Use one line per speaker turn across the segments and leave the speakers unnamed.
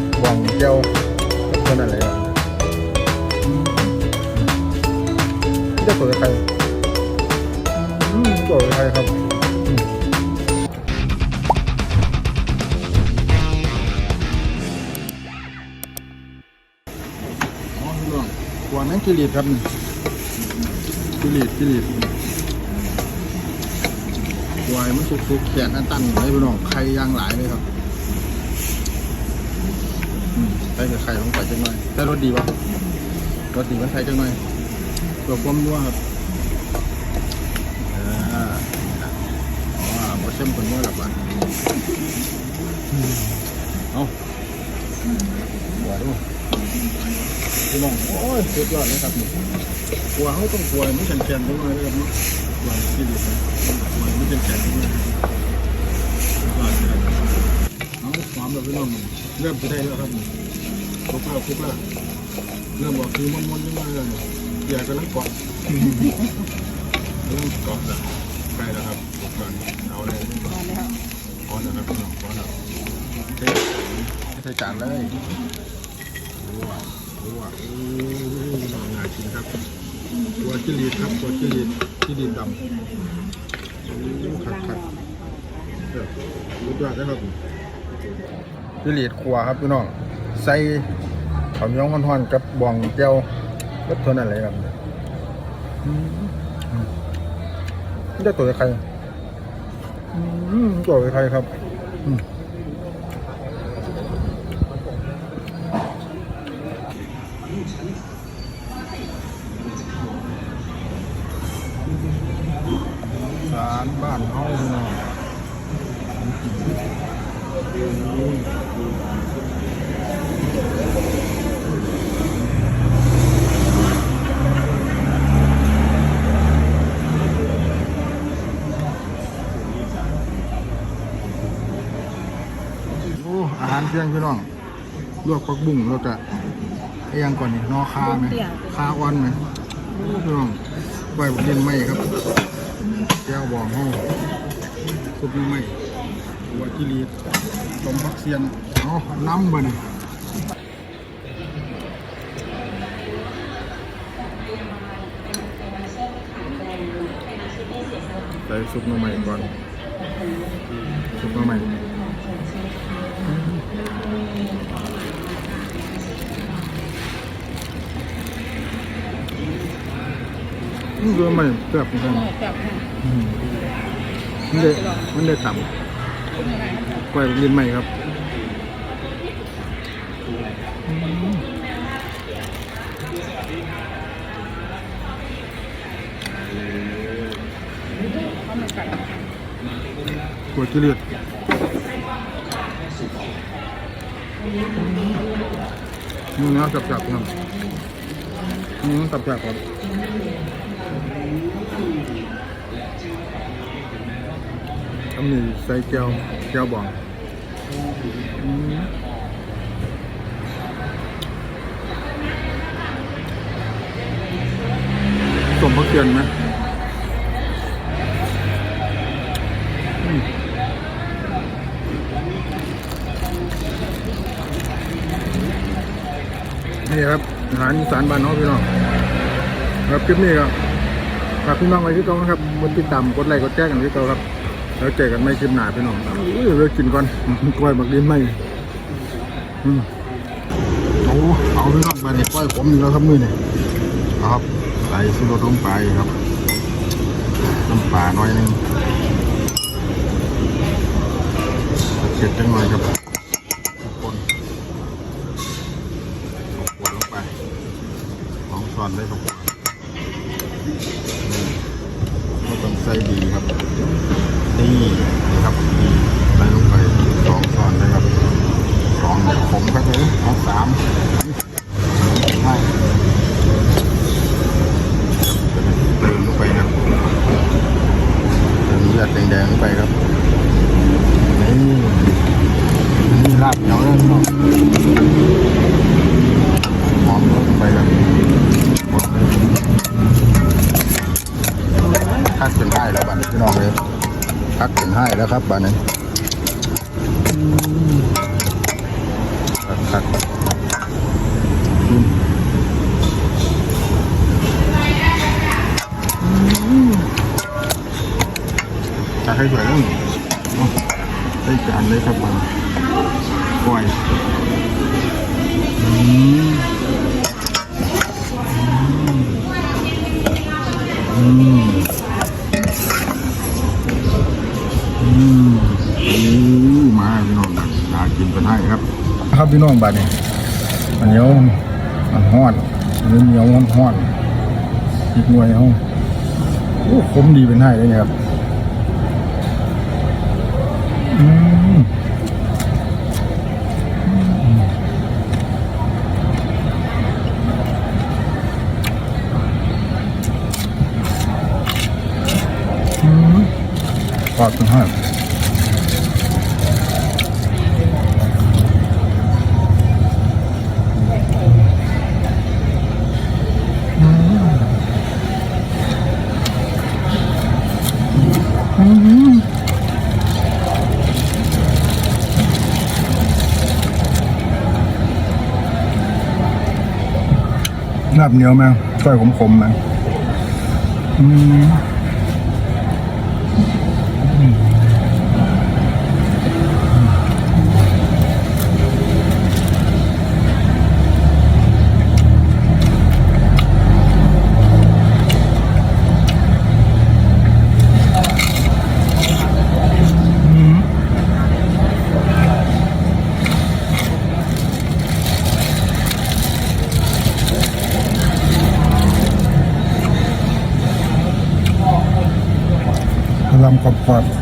กับบองเจียวเท่านั้นเลยครับนี่จะเปิดใครอืมเปิดใครครับอืมอ๋อพี่น้องขัวแมงจิลีดครับนี่จิลีดจิลีดวายมันสุกๆแขนอันตันเลยพี่น้องไข่ย่างหลายเลยครับอืมใส่กับไข่ลงไปจังหน่อยใส่รสดีวะรสดีมันใส่จังหน่อยเพื่อความนัวครับอ่าอ๋อบอเชมคนนัวหลับบ้านเอาหัวดูพี่น้องโอ้ยสุดยอดเลยครับนี่หัวเขาต้องหัวไมันแข็งๆจังหน่อยเลยครับเนาะหัวที่ดีครับหัวไมันแข็งๆจังหน่อยเอาหอมแบบพี่น้องเริ่มจะได้แล้วครับ ครบแล้วครบแล้วเริ่มบอกคือมันมันยังไงเลยอยากกำลังเกาะเริ่มเกาะแล้วใกล้แล้วครับก่อนเอาเลยพอแล้วครับพี่น้องพอแล้วใส่จานเลยรัวรัวโอ้ยงานจริงครับตัวจิลีดครับตัวจิลีดจิลีดดำโอ้ขัดขัดรู้จักได้ครับจิลีดขัวครับพี่น้อง ใส่ข้าวเหนียวหอนๆกับบองเจียวก็เท่านั้นเลยครับอืมอืมนี่ได้ตัวใครตัวใครครับ อืมสารบ้านเฮาพี่น้อง โอ้อาหาร เพียงพี่น้องลวกผักบุ้งแล้วก็ไอ้ยังก่อนนี่นอคาไหมคาอ่อนไหมโอ้พี่น้องไว้บนดินไหมครับแก้วบองห้องซุปไหมหัวจิลีต้มผักเสียนเอาน้ำบ่นี่ใส่ซุปหน่อไม้ก่อนซุปหน่อไม้ มันก็ไม่แซ่บเหมือนกัน
แบบนี้
อืมมันได้มันได้ต่ำกล้วยลิ้นใหม่ครับอืม
เขาเหมือนกัน
กล้วยจิเลียดนี่นะจับจับๆครับนี่จับจับๆครับ ทำนี่ใส่แก้วแก้วบองสมพักเกียนไหมนี่ครับอาหารอีสานบ้านน้องพี่น้องครับคลิปนี้ครับฝากพี่น้องไว้ที่เก่านะครับกดติดตามกดไลค์กดแจ้งกันที่เก่าครับ แล้วเจอกันไม่คลิปหนาพี่น้องครับอุ้ยเลิกกินก่อนกล้วยหมักดินไหมอืมโอ้เอาพี่น้องไปนี่กล้วยผมนี่แล้วครับมือนี่เอาครับใส่สุรสลงไปครับน้ำปลาหน่อยหนึงเผ็ดจังหน่อยครับทุกคนเอาขวดลงไปสองช้อนได้ครับก็ต้องใส่ดีครับ นี่นะครับนี่ใส่ลงไปสองช้อนนะครับสองผมครับผมเอาสามใช่เติมลงไปนะเติมเลือดแดงๆลงไปครับนี่นี่ลาบเหนียวแล้วเนาะหอมลงไปครับหอมเลยทัก เป็นให้แล้วบัดนี้พี่น้องเลยทักเป็นให้ครับบัดนี้ครับจะให้สวยแล้วใส่จานเลยครับมันปล่อยอืมอืม พี่น้องน่ากินกันให้ครับครับพี่น้องบัดนี้อันเหนียวอันหอนอันเหนียวห้อนหอนอีกหน่วยเอาโอ้คมดีเป็นให้เลยเนี่ยครับอืมอืมปอดเป็นให้ นับเหนียวมาก้อยขมๆมาอืม ลำกรอบกรอบ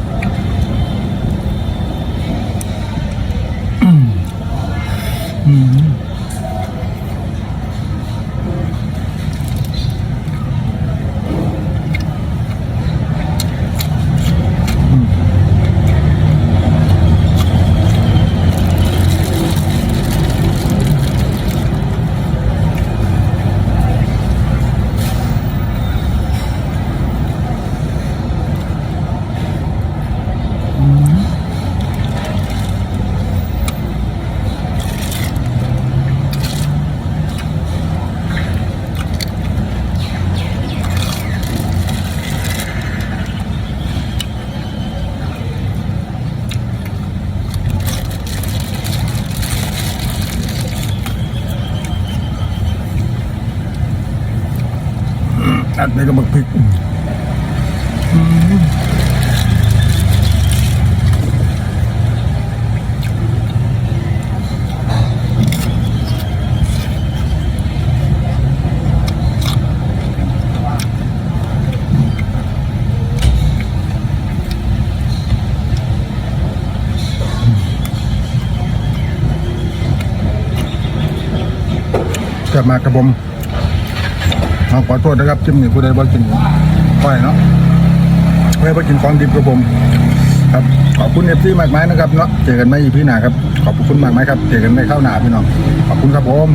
อัดในกระบอกพริกอืมกลับมากระบม เอาขอโทษนะครับจิ้มนี่ผู้ใดบ่กินก้อยเนาะผู้ใดบ่กินของดิบกับผม ครับขอบคุณเอฟซีมากมายนะครับเนาะเจอกันไม่อีพีหน้าครับขอบคุณมากมายครับเจอกันในข้าวหน้าพี่น้องขอบคุณครับผม